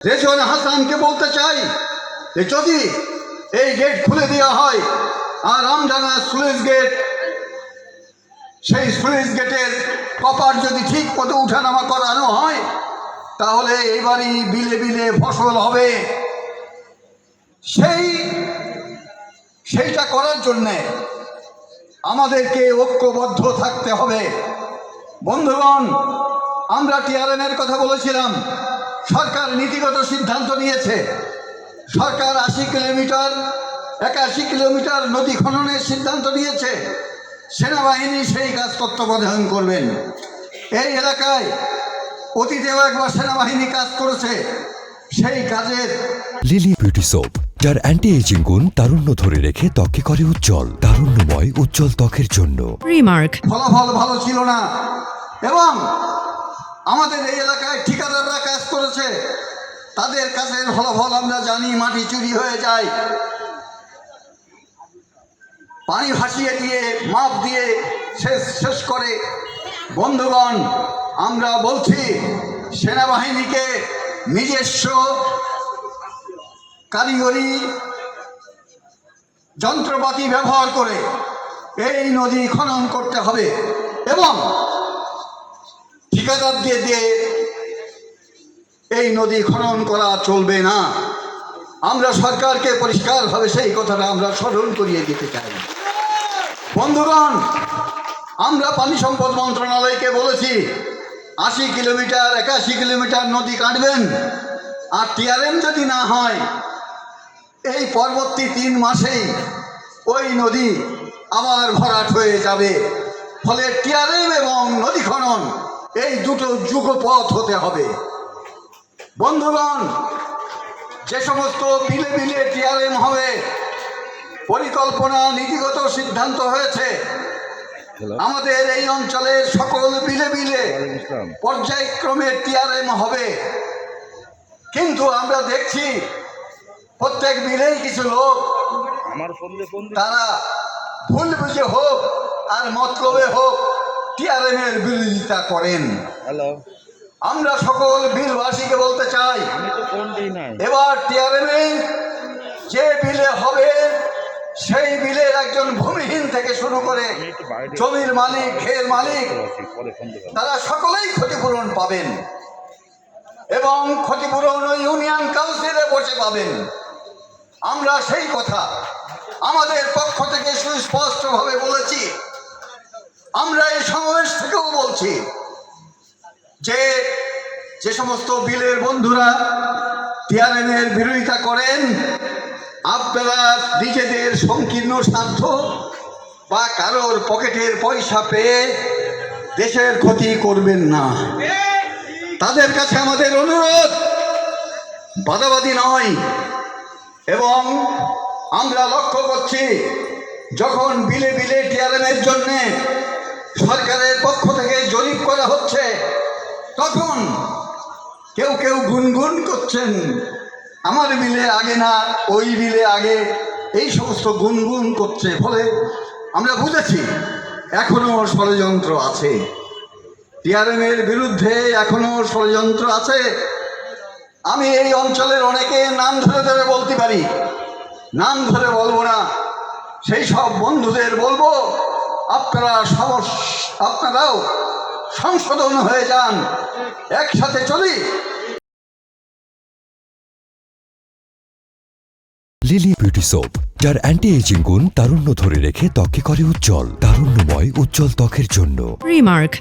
রেজন হাসানকে বলতে চাই যে যদি এই গেট খুলে দেওয়া হয়, আর আমডাঙ্গা স্লুইস গেট সেই স্লুইস গেটের কপার যদি ঠিক মতো উঠানামা করানো হয়, তাহলে এবারই বিলে বিলে ফসল হবে। সেই, সেইটা করার জন্যে আমাদেরকে ঐক্যবদ্ধ থাকতে হবে। বন্ধুগণ, আমরা টিআরএনের কথা বলেছিলাম সরকার নীতিগত সিদ্ধান্ত নিয়েছে। সরকার আশি কিলোমিটার একাশি কিলোমিটার নদী খননের সিদ্ধান্ত নিয়েছে। সেনাবাহিনী সেই কাজ তত্ত্বাবধান করবেন। এই এলাকায় অতীতেও একবার সেনাবাহিনী কাজ করেছে সেই কাজের লিলি বিউটি সোপ যার অ্যান্টি এজিং গুণ তারুণ্য ধরে রেখে ত্বকে করে উজ্জ্বল তারুণ্যময় উজ্জ্বল ত্বকের জন্য। Remark. ফলাফল ভালো ছিল না। এবং আমাদের এই এলাকায় ঠিকাদাররা কাজ করেছে। তাদের কাছের ফলাফল আমরা জানি, মাটি চুরি হয়ে যায়। পানি ভাসিয়ে দিয়ে, মাপ দিয়ে শেষ শেষ করে। বন্ধুগণ, আমরা বলছি, সেনাবাহিনীকে নিজস্ব কারিগরি যন্ত্রপাতি ব্যবহার করে এই নদী খনন করতে হবে এবং ঠিকাদার দিয়ে দিয়ে এই নদী খনন করা চলবে না। আমরা সরকারকে পরিষ্কারভাবে সেই কথাটা আমরা স্মরণ করিয়ে দিতে চাই। বন্ধুগণ, আমরা পানি সম্পদ মন্ত্রণালয়কে বলেছি, আশি কিলোমিটার, একাশি কিলোমিটার নদী কাটবেন আর টিআরএম যদি না হয়, এই পরবর্তী তিন মাসেই ওই নদী আবার ভরাট হয়ে যাবে। ফলে টিআরএম এবং নদী খনন এই দুটো যুগপথ হতে হবে। বন্ধুগণ যে সমস্ত বিলে বিলে টিআরএম হবে পরিকল্পনা নীতিগত সিদ্ধান্ত হয়েছে। আমাদের এই অঞ্চলে সকল বিলে বিলে পর্যায়ক্রমে টিআরএম হবে। কিন্তু আমরা দেখছি প্রত্যেক বিলেই কিছু লোক আমার তারা ভুল বুঝে হোক আর মতলবে হোক টিআরএম এর বিরোধিতা করেন। হ্যালো। আমরা সকল বিলবাসীকে বলতে চাই এবার টিআরএমে যে বিলে হবে সেই বিলের একজন ভূমিহীন থেকে শুরু করে জমির মালিক খের মালিক তারা সকলেই ক্ষতিপূরণ পাবেন এবং ক্ষতিপূরণ ওই ইউনিয়ন কাউন্সিলে বসে পাবেন। আমরা সেই কথা আমাদের পক্ষ থেকে সুস্পষ্টভাবে বলেছি। আমরা এই সমাবেশ থেকেও বলছি যে যে সমস্ত বিলের বন্ধুরা টিআরএমের বিরোধিতা করেন, আপনারা নিজেদের সংকীর্ণ স্বার্থ বা কারোর পকেটের পয়সা পেয়ে দেশের ক্ষতি করবেন না। তাদের কাছে আমাদের অনুরোধ বাদাবাদী নয়। এবং আমরা লক্ষ্য করছি, যখন বিলে বিলে টিআরএমের জন্যে সরকারের পক্ষ থেকে জরিপ করা হচ্ছে, তখন কেউ কেউ গুনগুন করছেন। আমার বিলে আগে না, ওই বিলে আগে, এই সমস্ত গুনগুন করছে। ফলে আমরা বুঝেছি, এখনও ষড়যন্ত্র আছে। টিআরএমের বিরুদ্ধে এখনও ষড়যন্ত্র আছে। আমি এই অঞ্চলের অনেকে নাম ধরে ধরে বলতে পারি। নাম ধরে বলব না, সেই সব বন্ধুদের বলব আপনারা সাহস আপনারাও সংশোধন হয়ে যান একসাথে চলি লিলি বিউটি সোপ যার অ্যান্টি এজিং গুণ তারুণ্য ধরে রেখে ত্বকে করে উজ্জ্বল তারুণ্যময় উজ্জ্বল ত্বকের জন্য Remark.